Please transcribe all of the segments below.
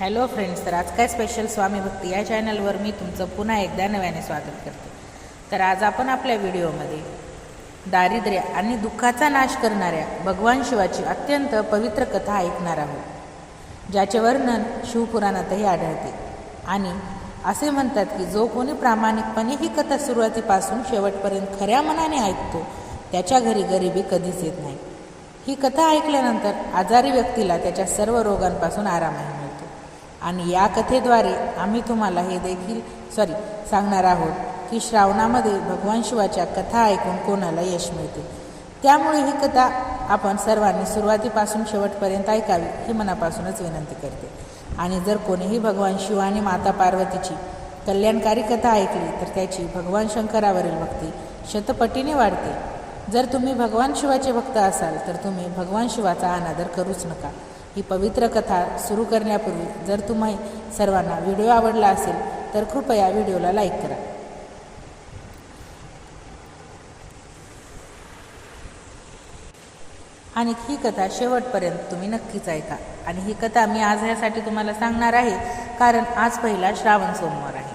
Hello friends तर आज काय स्पेशल स्वामी भक्ती या चॅनलवर मी तुमचं पुन्हा एकदा नव्याने स्वागत करते. तर आज आपण आपल्या व्हिडिओमध्ये दारिद्र्य आणि दुःखाचा नाश करणाऱ्या भगवान शिवाची अत्यंत पवित्र कथा ऐकणार आहोत. ज्याचे वर्णन शिवपुराणातही आढळते. आणि असे म्हणतात की जो कोणी प्रामाणिकपणे ही कथा सुरुवातीपासून शेवटपर्यंत खऱ्या मनाने ऐकतो त्याच्या घरी गरिबी कधीच येत नाही. ही कथा ऐकल्यानंतर आजारी व्यक्तीला त्याच्या सर्व रोगांपासून आराम आहे. आणि या कथेद्वारे आम्ही तुम्हाला हे देखील सॉरी सांगणार आहोत की श्रावणामध्ये भगवान शिवाच्या कथा ऐकून कोणाला यश मिळते. त्यामुळे ही कथा आपण सर्वांनी सुरुवातीपासून शेवटपर्यंत ऐकावी ही मनापासूनच विनंती करते. आणि जर कोणीही भगवान शिव आणि माता पार्वतीची कल्याणकारी कथा ऐकली तर त्याची भगवान शंकरावरील भक्ती शतपटीने वाढते. जर तुम्ही भगवान शिवाचे भक्त असाल तर तुम्ही भगवान शिवाचा अनादर करूच नका. ही पवित्र कथा सुरू करण्यापूर्वी जर तुम्ही सर्वांना व्हिडिओ आवडला असेल तर कृपया व्हिडिओला लाईक करा. आणि ही कथा शेवटपर्यंत तुम्ही नक्कीच ऐका. आणि ही कथा मी आज ह्यासाठी तुम्हाला सांगणार आहे कारण आज पहिला श्रावण सोमवार आहे.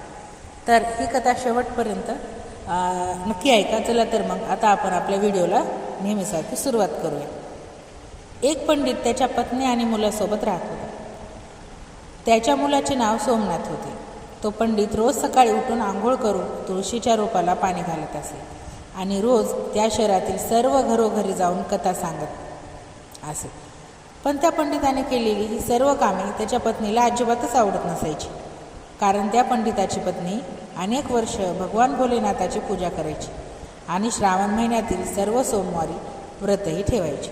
तर ही कथा शेवटपर्यंत नक्की ऐका. चला तर मग आता आपण आपल्या व्हिडिओला नेहमीसारखी सुरुवात करूया. एक पंडित त्याच्या पत्नी आणि मुलासोबत राहत होता. त्याच्या मुलाचे नाव सोमनाथ होते. तो पंडित रोज सकाळी उठून आंघोळ करून तुळशीच्या रोपाला पाणी घालत असे आणि रोज त्या शहरातील सर्व घरोघरी जाऊन कथा सांगत असे. पण त्या पंडिताने केलेली ही सर्व कामे त्याच्या पत्नीला अजिबातच आवडत नसायची. कारण त्या पंडिताची पत्नी अनेक वर्ष भगवान भोलेनाथाची पूजा करायची आणि श्रावण महिन्यातील सर्व सोमवारी व्रतही ठेवायची.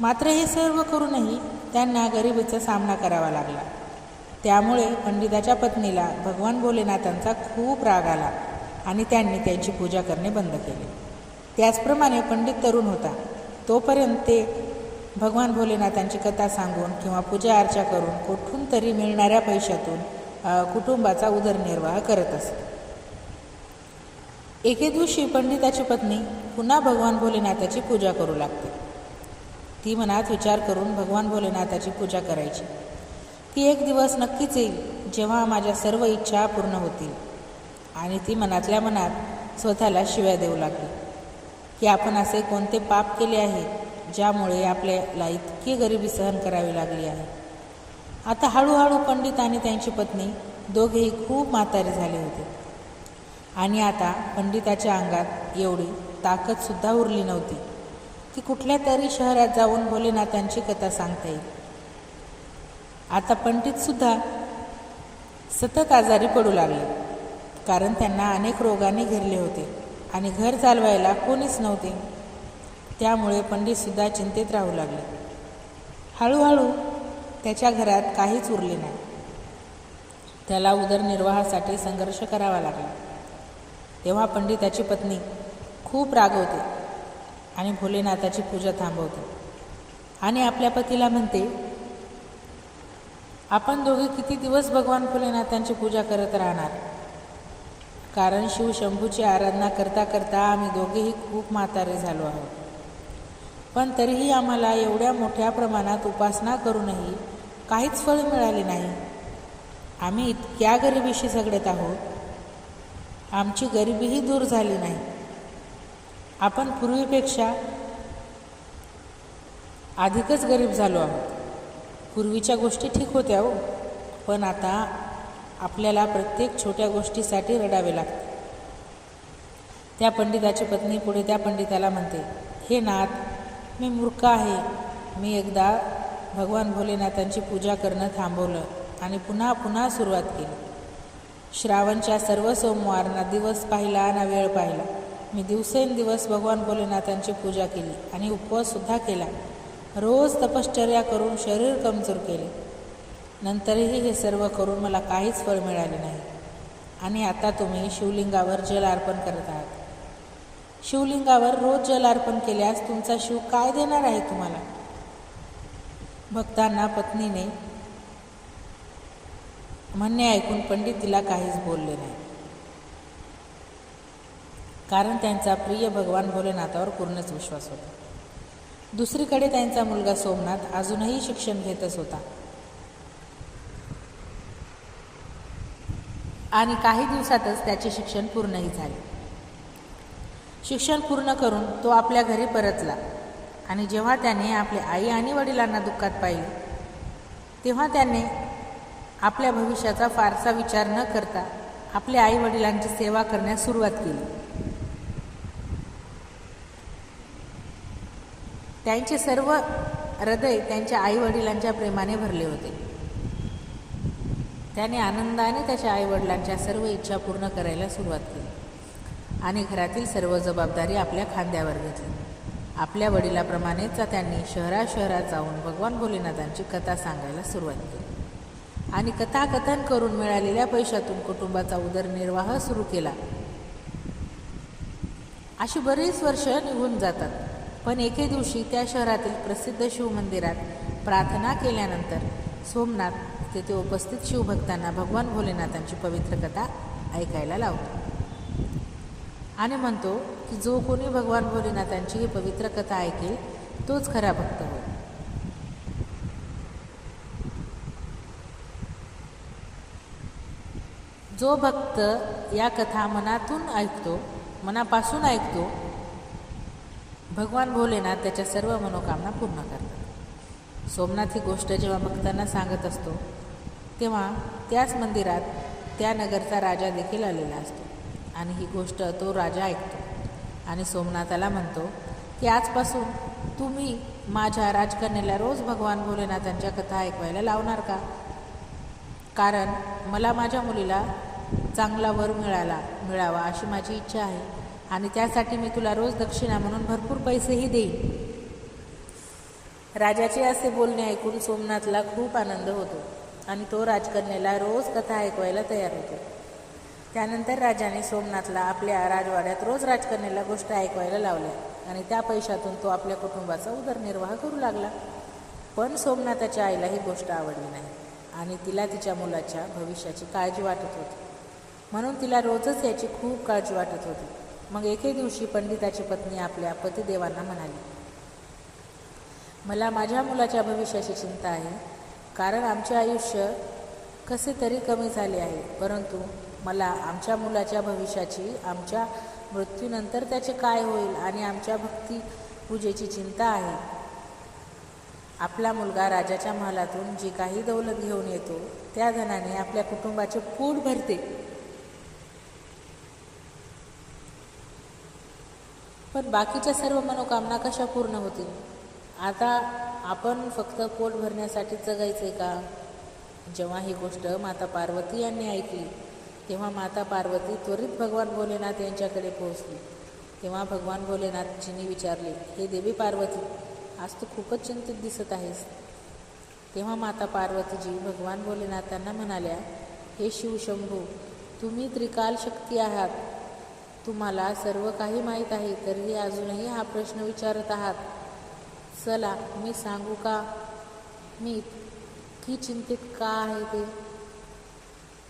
मात्र हे सर्व करूनही त्यांना गरिबीचा सामना करावा लागला. त्यामुळे पंडिताच्या पत्नीला भगवान भोलेनाथांचा खूप राग आला आणि त्यांनी त्यांची पूजा करणे बंद केले. त्याचप्रमाणे पंडित तरुण होता. तोपर्यंत ते भगवान भोलेनाथांची कथा सांगून किंवा पूजा अर्चा करून कुठून तरी मिळणाऱ्या पैशातून कुटुंबाचा उदरनिर्वाह करत असत. एके दिवशी पंडिताची पत्नी पुन्हा भगवान भोलेनाथाची पूजा करू लागते. ती मनात विचार करून भगवान भोलेनाथाची पूजा करायची. ती एक दिवस नक्कीच येईल जेव्हा माझ्या सर्व इच्छा पूर्ण होतील. आणि ती मनातल्या मनात स्वतःला शिव्या देऊ लागली. की आपण असे कोणते पाप केले आहे ज्यामुळे आपल्याला इतकी गरिबी सहन करावी लागली आहे. आता हळूहळू पंडित आणि त्यांची पत्नी दोघेही खूप म्हातारे झाले होते. आणि आता पंडिताच्या अंगात एवढी ताकदसुद्धा उरली नव्हती. की कुठल्या तरी शहरात जाऊन भोलेनाथांची कथा सांगता येईल. आता पंडितसुद्धा सतत आजारी पडू लागले कारण त्यांना अनेक रोगाने घेरले होते आणि घर चालवायला कोणीच नव्हते. त्यामुळे पंडितसुद्धा चिंतेत राहू लागले. हळूहळू त्याच्या घरात काहीच उरले नाही. त्याला उदरनिर्वाहासाठी संघर्ष करावा लागला. तेव्हा पंडिताची पत्नी खूप रागवते आणि भोलेनाथाची पूजा थांबवते. आणि आपल्या पतीला म्हणते आपण दोघे किती दिवस भगवान भोलेनाथांची पूजा करत राहणार? कारण शिव शंभूची आराधना करता करता आम्ही दोघेही खूप म्हातारे झालो आहोत. पण तरीही आम्हाला एवढ्या मोठ्या प्रमाणात उपासना करूनही काहीच फळ मिळाले नाही. आम्ही इतक्या गरिबीशी झगडत आहोत. आमची गरिबीही दूर झाली नाही. आपण पूर्वीपेक्षा अधिकच गरीब झालो आहोत. पूर्वीच्या गोष्टी ठीक होत्या हो पण आता आपल्याला प्रत्येक छोट्या गोष्टीसाठी रडावे लागते. त्या पंडिताची पत्नी पुढे त्या पंडिताला म्हणते हे नाथ मी मूर्ख आहे. मी एकदा भगवान भोलेनाथांची पूजा करणं थांबवलं आणि पुन्हा पुन्हा सुरुवात केली. श्रावणच्या सर्व सोमवारना दिवस पाहिला ना वेळ पाहिला. मी दिवसेंदिवस भगवान भोलेनाथांची पूजा केली आणि उपवाससुद्धा केला. रोज तपश्चर्या करून शरीर कमजोर केले. नंतरही हे सर्व करून मला काहीच फळ मिळाले नाही. आणि आता तुम्ही शिवलिंगावर जल अर्पण करत आहात. शिवलिंगावर रोज जल अर्पण केल्यास तुमचा शिव काय देणार आहे तुम्हाला? भक्तांना पत्नीने म्हणणे ऐकून पंडित तिला काहीच बोलले नाही. कारण त्यांचा प्रिय भगवान भोलेनाथावर पूर्णच विश्वास होता. दुसरीकडे त्यांचा मुलगा सोमनाथ अजूनही शिक्षण घेतच होता. आणि काही दिवसातच त्याचे शिक्षण पूर्णही झाले. शिक्षण पूर्ण करून तो आपल्या घरी परतला. आणि जेव्हा त्याने आपल्या आई आणि वडिलांना दुःखात पाहिले तेव्हा त्याने आपल्या भविष्याचा फारसा विचार न करता आपल्या आई वडिलांची सेवा करण्यास सुरुवात केली. त्यांचे सर्व हृदय त्यांच्या आईवडिलांच्या प्रेमाने भरले होते. त्याने आनंदाने त्याच्या आईवडिलांच्या सर्व इच्छा पूर्ण करायला सुरुवात केली. आणि घरातील सर्व जबाबदारी आपल्या खांद्यावर घेतली. आपल्या वडिलाप्रमाणेच त्यांनी शहराशहरात जाऊन भगवान भोलेनाथांची कथा सांगायला सुरुवात केली. आणि कथाकथन करून मिळालेल्या पैशातून कुटुंबाचा उदरनिर्वाह सुरू केला. अशी बरीच वर्ष निघून जातात. पण एके दिवशी त्या शहरातील प्रसिद्ध शिवमंदिरात प्रार्थना केल्यानंतर सोमनाथ तेथे उपस्थित शिवभक्तांना भगवान भोलेनाथांची पवित्र कथा ऐकायला लावतो. आणि म्हणतो की जो कोणी भगवान भोलेनाथांची ही पवित्र कथा ऐकेल तोच खरा भक्त होईल. जो भक्त या कथा मनातून ऐकतो मनापासून ऐकतो भगवान भोलेनाथ त्याच्या सर्व मनोकामना पूर्ण करतात. सोमनाथ ही गोष्ट जेव्हा भक्तांना सांगत असतो तेव्हा त्याच मंदिरात त्या नगरचा राजा देखील आलेला असतो. आणि ही गोष्ट तो राजा ऐकतो. आणि सोमनाथाला म्हणतो की आजपासून तुम्ही माझ्या राजकन्याला रोज भगवान भोलेनाथांच्या कथा ऐकवायला लावणार का? कारण मला माझ्या मुलीला चांगला वर मिळाला मिळावा अशी माझी इच्छा आहे. आणि त्यासाठी मी तुला रोज दक्षिणा म्हणून भरपूर पैसेही देईन. राजाचे असे बोलणे ऐकून सोमनाथला खूप आनंद होतो आणि तो राजकन्याला रोज कथा ऐकवायला तयार होतो. त्यानंतर राजाने सोमनाथला आपल्या राजवाड्यात रोज राजकन्याला गोष्ट ऐकवायला लावल्या आणि त्या पैशातून तो आपल्या कुटुंबाचा उदरनिर्वाह करू लागला. पण सोमनाथाच्या आईला ही गोष्ट आवडली नाही आणि तिला तिच्या मुलाच्या भविष्याची काळजी वाटत होती. म्हणून तिला रोजच याची खूप काळजी वाटत होती. मग एके दिवशी पंडिताची पत्नी आपल्या पतिदेवांना म्हणाली मला माझ्या मुलाच्या भविष्याची चिंता आहे. कारण आमचे आयुष्य कसे तरी कमी झाले आहे. परंतु मला आमच्या मुलाच्या भविष्याची आमच्या मृत्यूनंतर त्याचे काय होईल आणि आमच्या भक्ती पूजेची चिंता आहे. आपला मुलगा राजाच्या महालातून जी काही दौलत घेऊन येतो त्या धनाने आपल्या कुटुंबाचे पोट भरते. पण बाकीच्या सर्व मनोकामना कशा पूर्ण होतील? आता आपण फक्त पोट भरण्यासाठी जगायचं आहे का? जेव्हा ही गोष्ट माता पार्वती यांनी ऐकली तेव्हा माता पार्वती त्वरित भगवान भोलेनाथ यांच्याकडे पोहोचली. तेव्हा भगवान भोलेनाथजींनी विचारले हे देवी पार्वती आज तू खूपच चिंतित दिसत आहेस. तेव्हा माता पार्वतीजी भगवान भोलेनाथांना म्हणाल्या हे शिवशंभू तुम्ही त्रिकाल शक्ती आहात. तुम्हाला सर्व काही माहीत आहे तरीही अजूनही हा प्रश्न विचारत आहात. चला मी सांगू का? मी की चिंतित का आहे ते?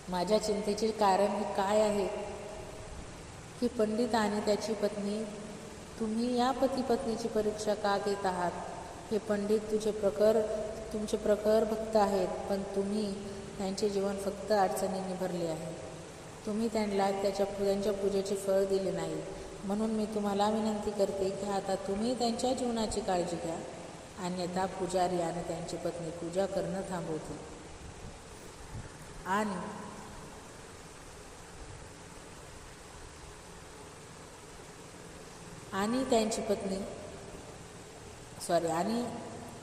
माझ्या चिंतेचे कारण हे काय आहे? की पंडित आणि त्याची पत्नी तुम्ही या पती पत्नीची परीक्षा का घेत आहात? हे पंडित तुझे प्रखर तुमचे प्रखर भक्त आहेत पण तुम्ही त्यांचे जीवन फक्त अडचणींनी भरले आहे. तुम्ही त्यांना त्याच्या त्यांच्या पूजेचे फळ दिले नाही. म्हणून मी तुम्हाला विनंती करते की आता तुम्ही त्यांच्या जीवनाची काळजी घ्या. अन्यथा पुजारी आणि त्यांची पत्नी पूजा करणं थांबवतील. आणि आणि त्यांची पत्नी सॉरी आणि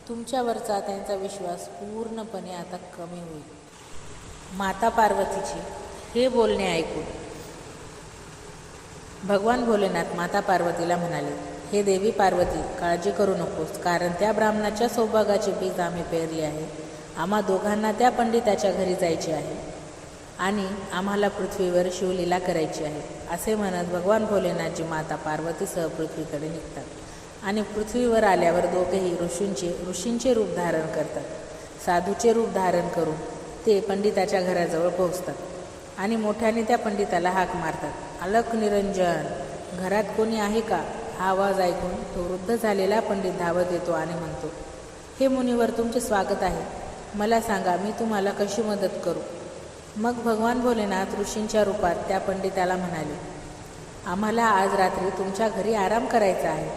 तुमच्यावरचा त्यांचा विश्वास पूर्णपणे आता कमी होईल. माता पार्वतीची हे बोलणे ऐकून. भगवान भोलेनाथ माता पार्वतीला म्हणाले हे देवी पार्वती काळजी करू नकोस कारण त्या ब्राह्मणाच्या सौभागाचे बीज आम्ही पेरली आहे. आम्हा दोघांना त्या पंडिताच्या घरी जायचे आहे आणि आम्हाला पृथ्वीवर शिवलीला करायची आहे. असे म्हणत भगवान भोलेनाथजी माता पार्वतीसह पृथ्वीकडे निघतात आणि पृथ्वीवर आल्यावर दोघेही ऋषींचे ऋषींचे रूप धारण करतात. साधूचे रूप धारण करून ते पंडिताच्या घराजवळ पोहोचतात. आणि मोठ्याने त्या पंडिताला हाक मारतात. अलख निरंजन घरात कोणी आहे का? हा आवाज ऐकून तो वृद्ध झालेला पंडित धावत येतो आणि म्हणतो हे मुनीवर तुमचे स्वागत आहे. मला सांगा मी तुम्हाला कशी मदत करू? मग भगवान भोलेनाथ ऋषींच्या रूपात त्या पंडिताला म्हणाले आम्हाला आज रात्री तुमच्या घरी आराम करायचा आहे.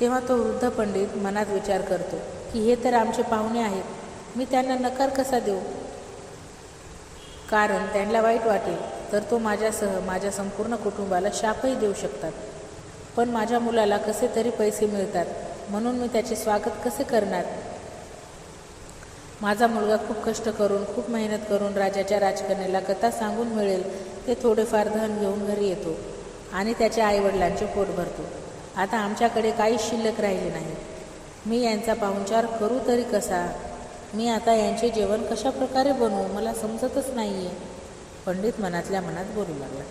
तेव्हा तो वृद्ध पंडित मनात विचार करतो की हे तर आमचे पाहुणे आहेत. मी त्यांना नकार कसा देऊ? कारण त्यांना वाईट वाटेल तर तो माझ्यासह माझ्या संपूर्ण कुटुंबाला शापही देऊ शकतात. पण माझ्या मुलाला कसे तरी पैसे मिळतात म्हणून मी त्याचे स्वागत कसे करणार? माझा मुलगा खूप कष्ट करून खूप मेहनत करून राजाच्या राजकन्याला कथा सांगून मिळेल ते थोडेफार धन घेऊन घरी येतो आणि त्याच्या आईवडिलांचे पोट भरतो. आता आमच्याकडे काहीच शिल्लक राहिले नाही मी यांचा पाहुणचार करू तरी कसा? मी आता यांचे जेवण कशा प्रकारे बनवू मला समजतच नाही आहे पंडित मनातल्या मनात बोलू लागला.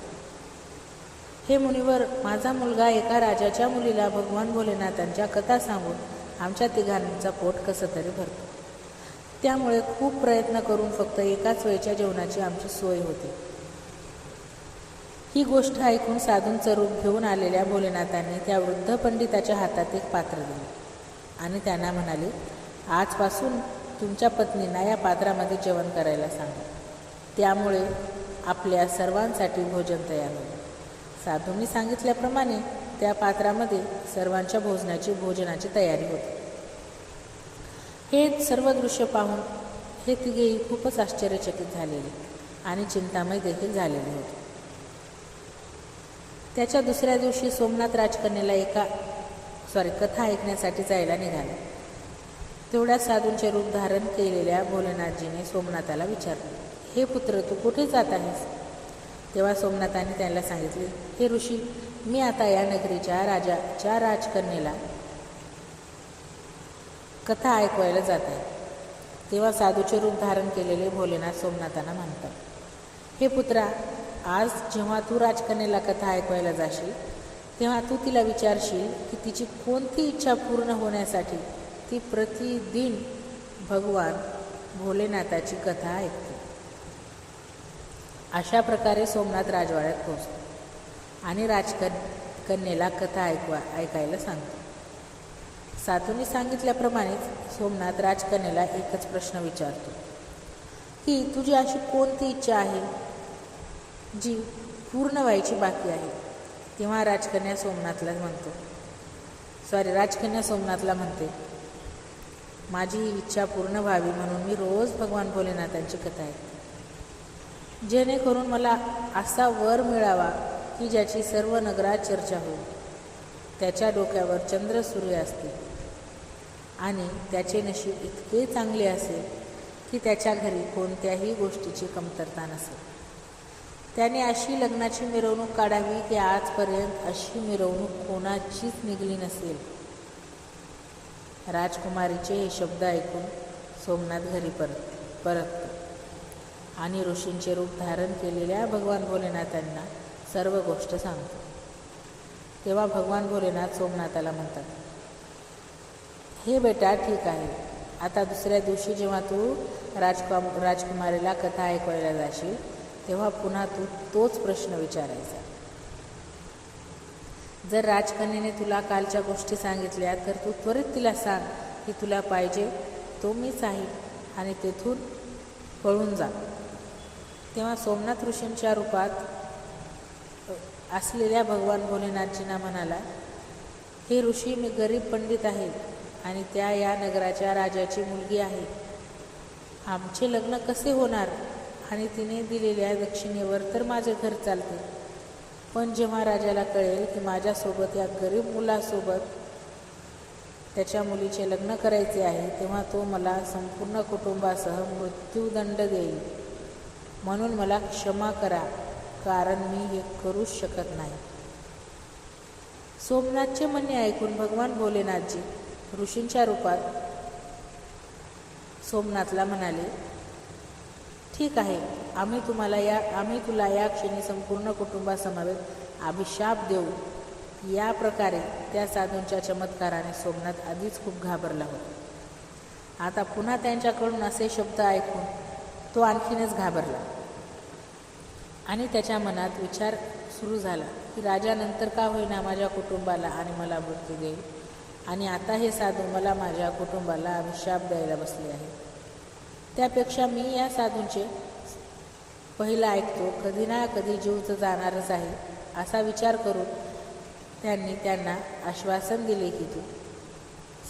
हे मुनिवर माझा मुलगा एका राजाच्या मुलीला भगवान भोलेनाथांच्या कथा सांगून आमच्या तिघांचा पोट कसं तरी भरतो. त्यामुळे खूप प्रयत्न करून फक्त एकाच वेळच्या जेवणाची आमची सोय होते. ही गोष्ट ऐकून साधूंचं रूप घेऊन आलेल्या भोलेनाथांनी त्या वृद्ध पंडिताच्या हातात एक पात्र दिले. आणि त्यांना म्हणाले आजपासून तुमच्या पत्नींना या पात्रामध्ये जेवण करायला सांगा. त्यामुळे आपल्या सर्वांसाठी भोजन तयार होईल. साधूंनी सांगितल्याप्रमाणे त्या पात्रामध्ये सर्वांच्या भोजनाची भोजनाची तयारी होती. हे सर्व दृश्य पाहून हे तिघेही खूपच आश्चर्यचकित झालेले आणि चिंतामय देखील झालेले होते. त्याच्या दुसऱ्या दिवशी सोमनाथ राजकन्याला एका सॉरी कथा ऐकण्यासाठी जायला निघाला. तेवढ्या साधूंचे रूप धारण केलेल्या भोलेनाथजीने सोमनाथाला विचारले हे पुत्र तू कुठे जात आहेस? तेव्हा सोमनाथाने त्यांना सांगितले हे ऋषी मी आता या नगरीच्या राजाच्या राजकन्येला कथा ऐकवायला जात आहे. तेव्हा साधूचे रूप धारण केलेले भोलेनाथ सोमनाथांना म्हणतात हे पुत्रा आज जेव्हा तू राजकन्येला कथा ऐकवायला जाशील तेव्हा तू तिला विचारशील की तिची कोणती इच्छा पूर्ण होण्यासाठी ती प्रतिदिन भगवान भोलेनाथाची कथा ऐकते. अशा प्रकारे सोमनाथ राजवाड्यात पोहोचतो आणि राजकन्येला कथा ऐकवा ऐकायला सांगतो. साधूंनी सांगितल्याप्रमाणेच सोमनाथ राजकन्येला एकच प्रश्न विचारतो. की तुझी अशी कोणती इच्छा आहे? जी पूर्ण व्हायची बाकी आहे. तेव्हा राजकन्या सोमनाथला म्हणतो. सॉरी राजकन्या सोमनाथला म्हणते. माझी ही इच्छा पूर्ण व्हावी म्हणून मी रोज भगवान भोलेनाथांची कथा ऐकते. जेणेकरून मला असा वर मिळावा की ज्याची सर्व नगरात चर्चा होईल. त्याच्या डोक्यावर चंद्र सूर्य असतील. आणि त्याचे नशीब इतके चांगले असेल की त्याच्या घरी कोणत्याही गोष्टीची कमतरता नसेल. त्याने अशी लग्नाची मिरवणूक काढावी की आजपर्यंत अशी मिरवणूक कोणाचीच निघली नसेल. राजकुमारीचे हे शब्द ऐकून सोमनाथ घरी परत परततो आणि ऋषींचे रूप धारण केलेल्या भगवान भोलेनाथांना सर्व गोष्ट सांगतो. तेव्हा भगवान भोलेनाथ सोमनाथाला म्हणतात हे बेटा ठीक आहे. आता दुसऱ्या दिवशी जेव्हा तू राजकुम राजकुमारीला कथा ऐकवायला जाशील तेव्हा पुन्हा तू तोच प्रश्न विचारायचा. जर राजकन्याने तुला कालच्या गोष्टी सांगितल्या तर तू त्वरित तिला सांग की तुला पाहिजे तो मीच आहे आणि तेथून पळून जा. तेव्हा सोमनाथ ऋषींच्या रूपात असलेल्या भगवान भोलेनाथजींना म्हणाला हे ऋषी मी गरीब पंडित आहे आणि त्या या नगराच्या राजाची मुलगी आहे. आमचे लग्न कसे होणार? आणि तिने दिलेल्या दक्षिणेवर तर माझे घर चालते. पण जेव्हा राजाला कळेल की माझ्यासोबत या गरीब मुलासोबत त्याच्या मुलीचे लग्न करायचे आहे तेव्हा तो मला संपूर्ण कुटुंबासह मृत्यूदंड देईल. म्हणून मला क्षमा करा कारण मी हे करूच शकत नाही. सोमनाथचे म्हणणे ऐकून भगवान भोलेनाथजी ऋषींच्या रूपात सोमनाथला म्हणाले ठीक आहे. आम्ही तुम्हाला या आम्ही तुला या क्षणी संपूर्ण कुटुंबासमवेत अभिशाप देऊ. या प्रकारे त्या साधूंच्या चमत्काराने सोमनाथ आधीच खूप घाबरला होता. आता पुन्हा त्यांच्याकडून असे शब्द ऐकून तो आणखीनच घाबरला. आणि त्याच्या मनात विचार सुरू झाला की राजानंतर का होईना माझ्या कुटुंबाला आणि मला मृत्यू देईल? आणि आता हे साधू मला माझ्या कुटुंबाला अभिशाप द्यायला बसले आहे त्यापेक्षा मी या साधूंचे पहिला ऐकतो. कधी ना कधी जीव तर जाणारच आहे असा विचार करून त्यांनी त्यांना आश्वासन दिले की तू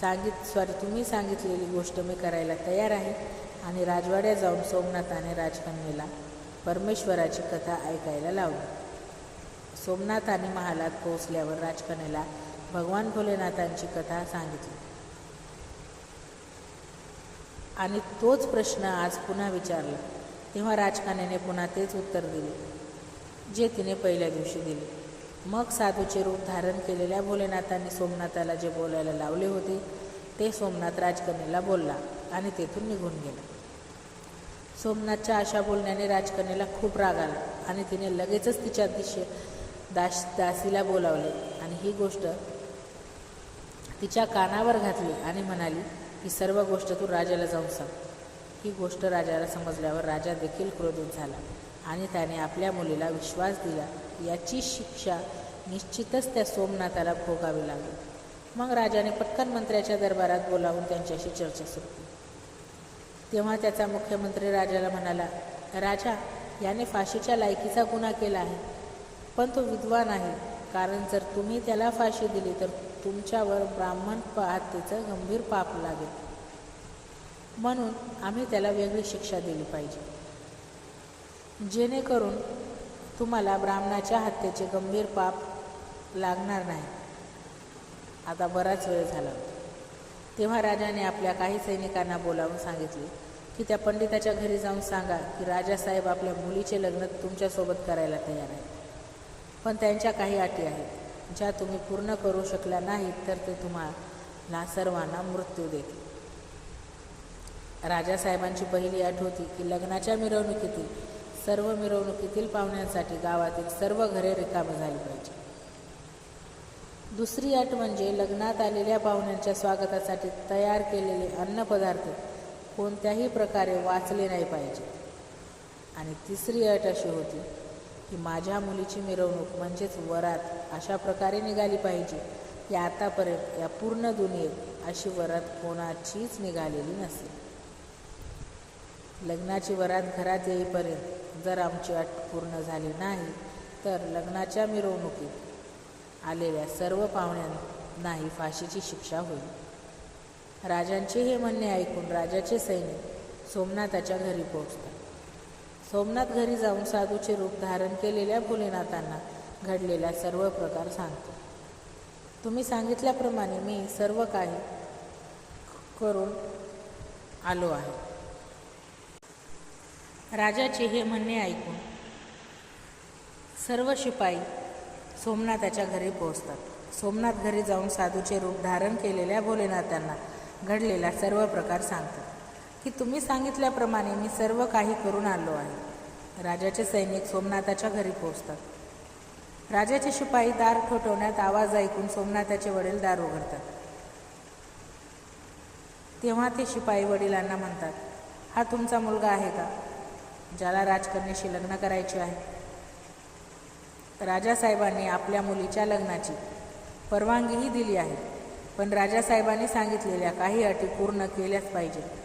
सांगित सॉरी तुम्ही सांगितलेली गोष्ट मी करायला तयार आहे आणि राजवाड्यात जाऊन सोमनाथाने राजकन्येला परमेश्वराची कथा ऐकायला लावली सोमनाथाने महालात पोहोचल्यावर राजकन्येला भगवान भोलेनाथांची कथा सांगितली. आणि तोच प्रश्न आज पुन्हा विचारला. तेव्हा राजकन्याने पुन्हा तेच उत्तर दिले. जे तिने पहिल्या दिवशी दिले. मग साधूचे रूप धारण केलेल्या भोलेनाथांनी सोमनाथाला जे बोलायला लावले होते ते सोमनाथ राजकन्याला बोलला आणि तेथून निघून गेला. सोमनाथच्या अशा बोलण्याने राजकन्याला खूप राग आला आणि तिने लगेचच तिच्या दिशे दास दासीला बोलावले आणि ही गोष्ट तिच्या कानावर घातली आणि म्हणाली ही सर्व गोष्ट तू राजाला जाऊन सांग. ही गोष्ट राजाला समजल्यावर राजा देखील क्रोधित झाला आणि त्याने आपल्या मुलीला विश्वास दिला. याची शिक्षा निश्चितच त्या सोमनाथाला भोगावी लागली. मग राजाने पटकन मंत्र्याच्या दरबारात बोलावून त्यांच्याशी चर्चा सुरू केली. तेव्हा त्याचा मुख्यमंत्री राजाला म्हणाला राजा याने फाशीच्या लायकीचा गुन्हा केला आहे. पण तो विद्वान आहे. कारण जर तुम्ही त्याला फाशी दिली तर तुमच्यावर ब्राह्मण हत्येचं गंभीर पाप लागेल. म्हणून आम्ही त्याला वेगळी शिक्षा दिली पाहिजे. जेणेकरून तुम्हाला ब्राह्मणाच्या हत्येचे गंभीर पाप लागणार नाही. आता बराच वेळ झाला. तेव्हा राजाने आपल्या काही सैनिकांना बोलावून सांगितले की त्या पंडिताच्या घरी जाऊन सांगा की राजासाहेब आपल्या मुलीचे लग्न तुमच्यासोबत करायला तयार आहेत. पण त्यांच्या काही अटी आहेत. ज्या तुम्ही पूर्ण करू शकल्या नाहीत तर ते तुम्हाला सर्वांना मृत्यू देतील. राजासाहेबांची पहिली अट होती की लग्नाच्या मिरवणुकीतील सर्व मिरवणुकीतील पाहुण्यांसाठी गावातील सर्व घरे रिकामी झाली पाहिजे. दुसरी अट म्हणजे लग्नात आलेल्या पाहुण्यांच्या स्वागतासाठी तयार केलेले अन्नपदार्थ कोणत्याही प्रकारे वाचले नाही पाहिजे. आणि तिसरी अट अशी होती की माझ्या मुलीची मिरवणूक म्हणजेच वरात अशा प्रकारे निघाली पाहिजे. की आतापर्यंत या पूर्ण दुनियेत अशी वरात कोणाचीच निघालेली नसेल लग्नाची वरात घरात येईपर्यंत जर आमची अट पूर्ण झाली नाही तर लग्नाच्या मिरवणुकीत आलेल्या सर्व पाहुण्यांनाही फाशीची शिक्षा होईल. राजांचे हे म्हणणे ऐकून राजाचे सैनिक सोमनाथाच्या घरी पोहोचतात. सोमनाथ घरी जाऊन साधूचे रूप धारण केलेल्या भोलेनाथांना घडलेला सर्व प्रकार सांगतो. तुम्ही सांगितल्याप्रमाणे मी सर्व काही करून आलो आहे. राजाचे हे म्हणणे ऐकून सर्व शिपाई सोमनाथाच्या घरी पोहोचतात. सोमनाथ घरी जाऊन साधूचे रूप धारण केलेल्या भोलेनाथांना घडलेला सर्व प्रकार सांगतात. की तुम्ही सांगितल्याप्रमाणे मी सर्व काही करून आलो आहे. राजाचे सैनिक सोमनाथाच्या घरी पोहोचतात. राजाचे शिपाई दार ठोठवण्यात आवाज ऐकून सोमनाथाचे वडील दार उघडतात. तेव्हा ते शिपाई वडिलांना म्हणतात हा तुमचा मुलगा आहे का ज्याला राजकन्याशी लग्न करायचे आहे? राजासाहेबांनी आपल्या मुलीच्या लग्नाची परवानगीही दिली आहे पण राजासाहेबांनी सांगितलेल्या काही अटी पूर्ण केल्याच पाहिजेत.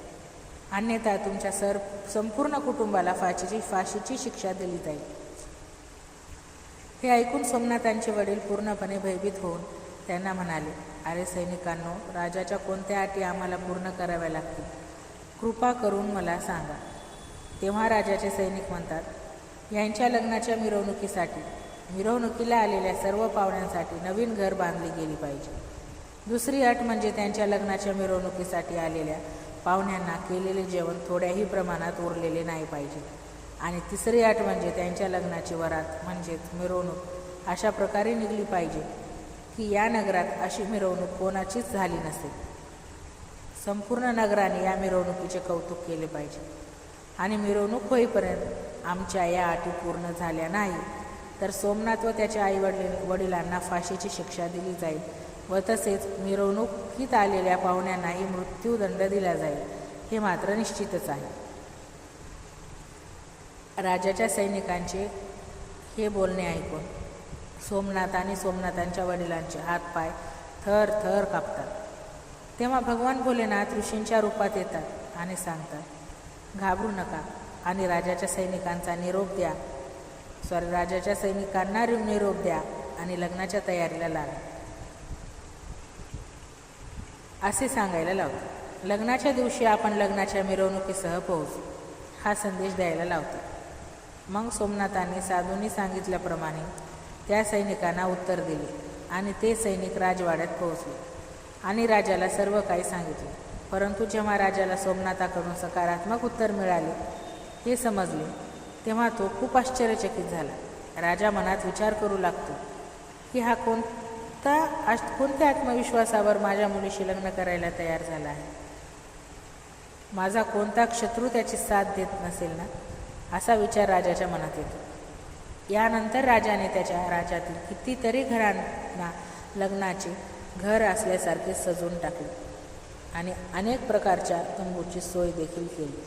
अन्यथा तुमच्या सर संपूर्ण कुटुंबाला फाशीची फाशीची शिक्षा दिली जाईल. हे ऐकून सोमनाथांचे वडील पूर्णपणे भयभीत होऊन त्यांना म्हणाले अरे सैनिकांनो राजाच्या कोणत्या अटी आम्हाला पूर्ण कराव्या लागतील? कृपा करून मला सांगा. तेव्हा राजाचे सैनिक म्हणतात यांच्या लग्नाच्या मिरवणुकीसाठी मिरवणुकीला आलेल्या सर्व पाहुण्यांसाठी नवीन घर बांधली गेली पाहिजे. दुसरी अट म्हणजे त्यांच्या लग्नाच्या मिरवणुकीसाठी आलेल्या पाहुण्यांना केलेले जेवण थोड्याही प्रमाणात उरलेले नाही पाहिजे. आणि तिसरी आठ म्हणजे त्यांच्या लग्नाची वरात म्हणजेच मिरवणूक अशा प्रकारे निघली पाहिजे की या नगरात अशी मिरवणूक कोणाचीच झाली नसेल संपूर्ण नगराने या मिरवणुकीचे कौतुक केले पाहिजे. आणि मिरवणूक होईपर्यंत आमच्या या अटी पूर्ण झाल्या नाही तर सोमनाथ व त्याच्या आई वडील वडिलांना फाशीची शिक्षा दिली जाईल. व तसेच मिरवणुकीत आलेल्या पाहुण्यांनाही मृत्यूदंड दिला जाईल हे मात्र निश्चितच आहे. राजाच्या सैनिकांचे हे बोलणे ऐकून सोमनाथ आणि सोमनाथांच्या वडिलांचे हातपाय थर थर कापतात. तेव्हा भगवान भोलेनाथ ऋषींच्या रूपात येतात आणि सांगतात घाबरू नका आणि राजाच्या सैनिकांचा निरोप द्या. सॉरी राजाच्या सैनिकांना निरोप द्या आणि लग्नाच्या तयारीला लागा. असे सांगायला लावतो. लग्नाच्या दिवशी आपण लग्नाच्या मिरवणुकीसह पोहोचू. हा संदेश द्यायला लावतो. मग सोमनाथांनी साधूंनी सांगितल्याप्रमाणे त्या सैनिकांना उत्तर दिले आणि ते सैनिक राजवाड्यात पोहोचले आणि राजाला सर्व काही सांगितले. परंतु जेव्हा राजाला सोमनाथाकडून सकारात्मक उत्तर मिळाले हे समजले तेव्हा तो खूप आश्चर्यचकित झाला. राजा मनात विचार करू लागतो की हा कोण आता आज कोणत्या आत्मविश्वासावर माझ्या मुलीशी लग्न करायला तयार झाला आहे? माझा कोणता शत्रू त्याची साथ देत नसेल ना? असा विचार राजाच्या मनात येतो. यानंतर राजाने त्याच्या राज्यातील कितीतरी घरांना लग्नाचे घर असल्यासारखे सजवून टाकले आणि अनेक प्रकारच्या तंबूची सोय देखील केली.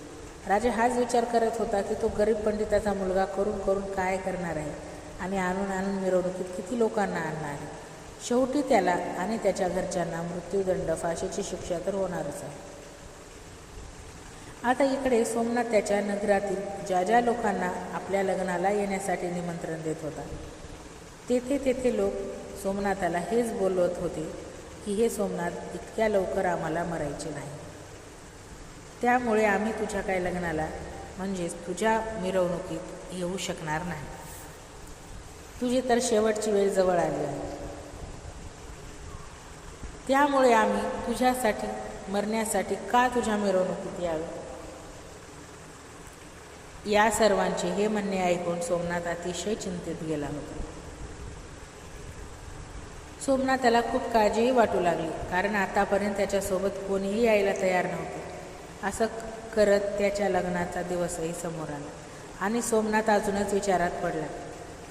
राजा हाच विचार करत होता की तो गरीब पंडिताचा मुलगा करून करून काय करणार आहे आणि आणून आणून मिरवणुकीत किती लोकांना आणणार आहे? शेवटी त्याला आणि त्याच्या घरच्यांना मृत्यूदंड फाशीची शिक्षा तर होणारच आहे. आता इकडे सोमनाथ त्याच्या नगरातील ज्या ज्या लोकांना आपल्या लग्नाला येण्यासाठी निमंत्रण देत होता तेथे तेथे लोक सोमनाथाला हेच बोलवत होते की हे सोमनाथ इतक्या लवकर आम्हाला मरायचे नाही. त्यामुळे आम्ही तुझ्या काय लग्नाला म्हणजेच तुझ्या मिरवणुकीत येऊ शकणार नाही. तुझी तर शेवटची वेळ जवळ आली आहे. त्यामुळे आम्ही तुझ्यासाठी मरण्यासाठी का तुझ्या मिरवणुकीत यावे? या सर्वांचे हे म्हणणे ऐकून सोमनाथ अतिशय चिंतित गेला होता. सोमनाथाला खूप काळजीही वाटू लागली कारण आतापर्यंत त्याच्यासोबत कोणीही यायला तयार नव्हते. असं करत त्याच्या लग्नाचा दिवसही समोर आला आणि सोमनाथ अजूनच विचारात पडला.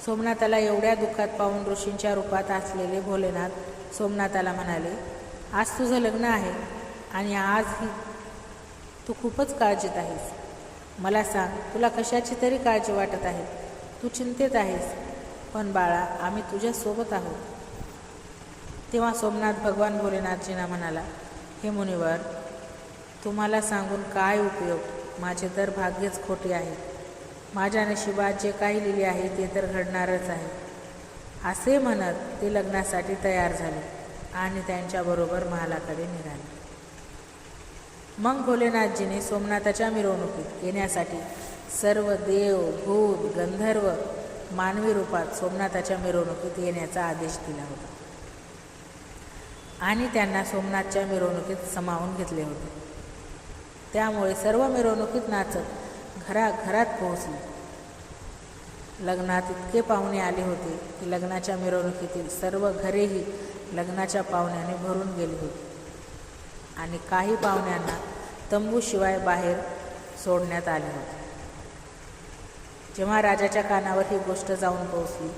सोमनाथाला एवढ्या दुःखात पाहून ऋषींच्या रूपात असलेले भोलेनाथ सोमनाथाला म्हणाले आज तुझं लग्न आहे आणि आजही तू खूपच काळजीत आहेस. मला सांग तुला कशाची तरी काळजी वाटत आहे? तू चिंतेत आहेस. पण बाळा आम्ही तुझ्यासोबत आहोत. तेव्हा सोमनाथ भगवान भोलेनाथजींना म्हणाला हे मुनिवर तुम्हाला सांगून काय उपयोग? माझे तर भाग्यच खोटे आहे. माझ्या नशिबात जे काही लिहिले आहे ते तर घडणारच आहे. असे म्हणत ते लग्नासाठी तयार झाले आणि त्यांच्याबरोबर महालाकडे निघाले. मग भोलेनाथजीने सोमनाथाच्या मिरवणुकीत येण्यासाठी सर्व देव भूत गंधर्व मानवी रूपात सोमनाथाच्या मिरवणुकीत येण्याचा आदेश दिला होता. आणि त्यांना सोमनाथच्या मिरवणुकीत समावून घेतले होते. त्यामुळे सर्व मिरवणुकीत नाचत घराघरात पोहोचले. लग्नात इतके पाहुणे आले होते की लग्नाच्या मिरवणुकीतील सर्व घरेही लग्नाच्या पाहुण्याने भरून गेली होती. आणि काही पाहुण्यांना तंबूशिवाय बाहेर सोडण्यात आले होते. जेव्हा राजाच्या कानावर ही गोष्ट जाऊन पोहोचली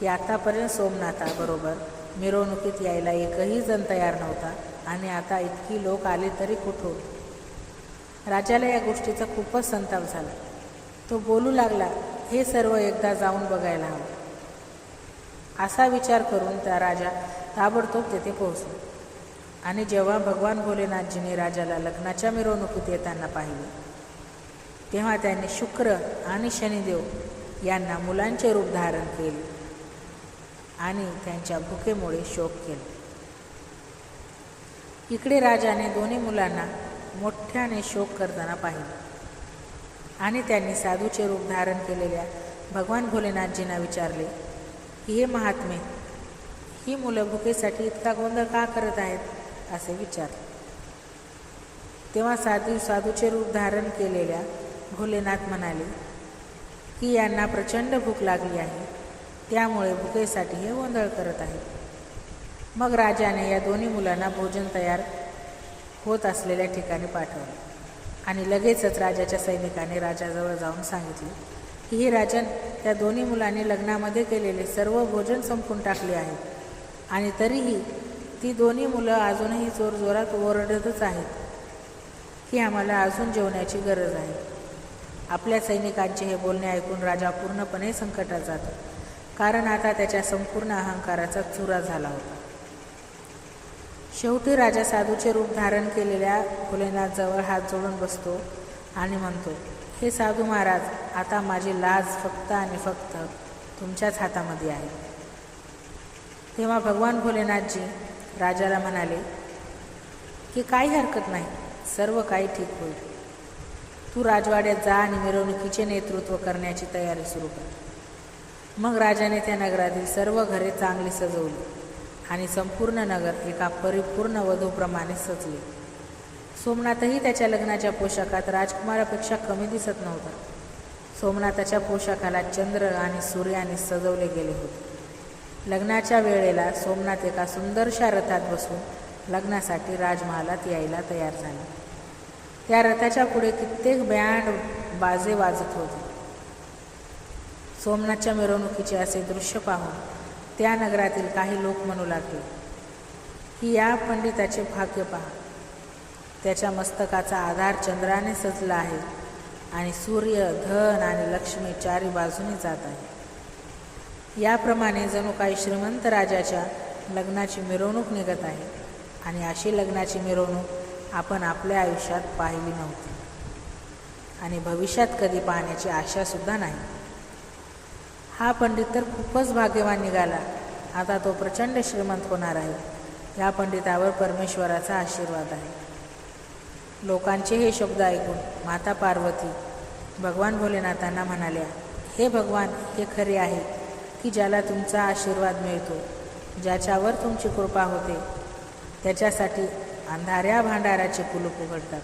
की आतापर्यंत सोमनाथाबरोबर मिरवणुकीत यायला एकही जण तयार नव्हता आणि आता इतकी लोक आले तरी कुठून? राजाला या गोष्टीचा खूपच संताप झाला. तो बोलू लागला हे सर्व एकदा जाऊन बघायला हवं. असा विचार करून त्या राजा ताबडतोब तेथे पोहोचला. आणि जेव्हा भगवान भोलेनाथजीने राजाला लग्नाच्या मिरवणुकीत येताना पाहिले तेव्हा त्यांनी शुक्र आणि शनिदेव यांना मुलांचे रूप धारण केले आणि त्यांच्या भुकेमुळे शोक केला. इकडे राजाने दोन्ही मुलांना मोठ्याने शोक करताना पाहिले. आणि त्यांनी साधूचे रूप धारण केलेल्या भगवान भोलेनाथजींना विचारले की हे महात्मे ही मुलं भुकेसाठी इतका गोंधळ का करत आहेत? असे विचारले. तेव्हा साधू साधूचे रूप धारण केलेल्या भोलेनाथ म्हणाले की यांना प्रचंड भूक लागली आहे त्यामुळे भुकेसाठी हे गोंधळ करत आहेत. मग राजाने या दोन्ही मुलांना भोजन तयार होत असलेल्या ठिकाणी पाठवले. आणि लगेचच राजाच्या सैनिकाने राजाजवळ जाऊन सांगितले की हे राजन त्या दोन्ही मुलांनी लग्नामध्ये केलेले सर्व भोजन संपून टाकले आहे. आणि तरीही ती दोन्ही मुलं अजूनही जोरजोरात ओरडतच आहेत की आम्हाला अजून जेवण्याची गरज आहे. आपल्या सैनिकांचे हे बोलणे ऐकून राजा पूर्णपणे संकटात जातो. कारण आता त्याच्या संपूर्ण अहंकाराचा चुरा झाला होता. शेवटी राजा साधूचे रूप धारण केलेल्या भोलेनाथजवळ हात जोडून बसतो आणि म्हणतो हे साधू महाराज आता माझी लाज फक्त आणि फक्त तुमच्याच हातामध्ये आहे. तेव्हा भगवान भोलेनाथजी राजाला म्हणाले की काही हरकत नाही सर्व काही ठीक होईल. तू राजवाड्यात जा आणि मिरवणुकीचे नेतृत्व करण्याची तयारी सुरू कर. मग राजाने त्या नगरातील सर्व घरे चांगली सजवली. आणि संपूर्ण नगर एका परिपूर्ण वधूप्रमाणे सजले. सोमनाथही त्याच्या लग्नाच्या पोशाखात राजकुमारापेक्षा कमी दिसत नव्हता. सोमनाथाच्या पोशाखाला चंद्र आणि सूर्याने सजवले गेले होते. लग्नाच्या वेळेला सोमनाथ एका सुंदरशा रथात बसून लग्नासाठी राजमहालात यायला तयार झाले. त्या रथाच्या पुढे कित्येक बँड बाजे वाजत होते. सोमनाथच्या मिरवणुकीचे असे दृश्य पाहून त्या नगरातील काही लोक म्हणू लागले की या पंडिताचे भाग्य पहा. त्याच्या मस्तकाचा आधार चंद्राने सजला आहे आणि सूर्य धन आणि लक्ष्मी चारी बाजूने जात आहे. याप्रमाणे जणू काही श्रीमंत राजाच्या लग्नाची मिरवणूक निघत आहे आणि अशी लग्नाची मिरवणूक आपण आपल्या आयुष्यात पाहिली नव्हती. आणि भविष्यात कधी पाहण्याची आशासुद्धा नाही. हा पंडित तर खूपच भाग्यवान निघाला. आता तो प्रचंड श्रीमंत होणार आहे. या पंडितावर परमेश्वराचा आशीर्वाद आहे. लोकांचे हे शब्द ऐकून माता पार्वती भगवान भोलेनाथांना म्हणाल्या हे भगवान हे खरे आहे की ज्याला तुमचा आशीर्वाद मिळतो ज्याच्यावर तुमची कृपा होते त्याच्यासाठी अंधाऱ्या भांडाराचे कुलूप उघडतात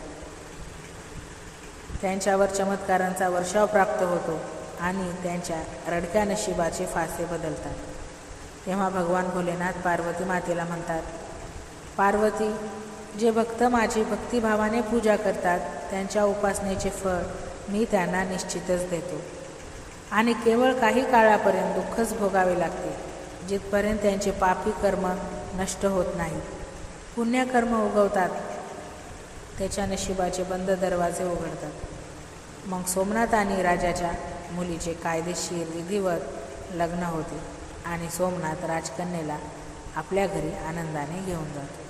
त्यांच्यावर चमत्कारांचा वर्षाव प्राप्त होतो. आणि त्यांच्या रडक्या नशिबाचे फासे बदलतात. तेव्हा भगवान भोलेनाथ पार्वती मातेला म्हणतात पार्वती जे भक्त माझी भक्तिभावाने पूजा करतात त्यांच्या उपासनेचे फळ मी त्यांना निश्चितच देतो. आणि केवळ काही काळापर्यंत दुःखच भोगावे लागते जिथपर्यंत त्यांचे पापी कर्म नष्ट होत नाही. पुण्यकर्म उगवतात त्याच्या नशिबाचे बंद दरवाजे उघडतात. मग सोमनाथ आणि राजाच्या मुलीचे कायदेशीर विधीवर लग्न होते आणि सोमनाथ राजकन्येला आपल्या घरी आनंदाने घेऊन जातो.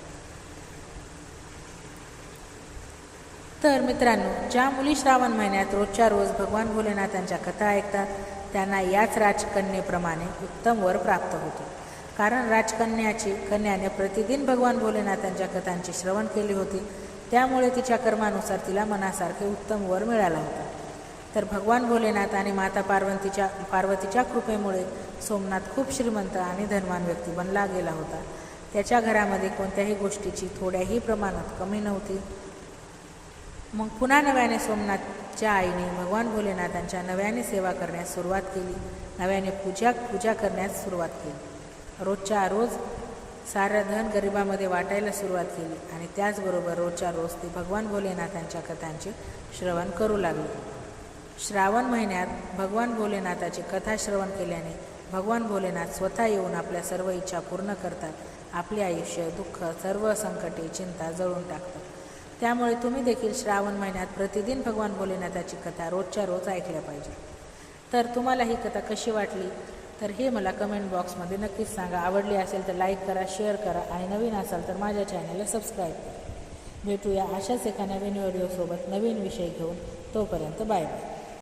तर मित्रांनो ज्या मुली श्रावण महिन्यात रोजच्या रोज भगवान भोलेनाथांच्या कथा ऐकतात त्यांना याच राजकन्येप्रमाणे उत्तम वर प्राप्त होतो. कारण राजकन्याची कन्याने प्रतिदिन भगवान भोलेनाथांच्या कथांचे श्रवण केले होते त्यामुळे तिच्या कर्मानुसार तिला मनासारखे उत्तम वर मिळाला होता. तर भगवान भोलेनाथ आणि माता पार्वतीच्या पार्वतीच्या कृपेमुळे सोमनाथ खूप श्रीमंत आणि धनवान व्यक्ती बनला गेला होता. त्याच्या घरामध्ये कोणत्याही गोष्टीची थोड्याही प्रमाणात कमी नव्हती. मग पुन्हा नव्याने सोमनाथच्या आईने भगवान भोलेनाथांच्या नव्याने सेवा करण्यास सुरुवात केली. नव्याने पूजा पूजा करण्यास सुरुवात केली. रोजच्या रोज सारं धन गरिबामध्ये वाटायला सुरुवात केली आणि त्याचबरोबर रोजच्या रोज ती भगवान भोलेनाथांच्या कथांचे श्रवण करू लागली. श्रावण महिन्यात भगवान भोलेनाथाची कथा श्रवण केल्याने भगवान भोलेनाथ स्वतः येऊन आपल्या सर्व इच्छा पूर्ण करतात. आपले आयुष्य दुःख सर्व संकटे चिंता जळून टाकतात. त्यामुळे तुम्ही देखील श्रावण महिन्यात प्रतिदिन भगवान भोलेनाथाची कथा रोजच्या रोज ऐकल्या पाहिजे. तर तुम्हाला ही कथा कशी वाटली? तर हे मला कमेंट बॉक्समध्ये नक्कीच सांगा. आवडली असेल तर लाईक करा शेअर करा आणि नवीन असाल तर माझ्या चॅनलला सबस्क्राईब करा. भेटूया अशाच एका नवीन व्हिडिओसोबत नवीन विषय घेऊन. तोपर्यंत बाय बाय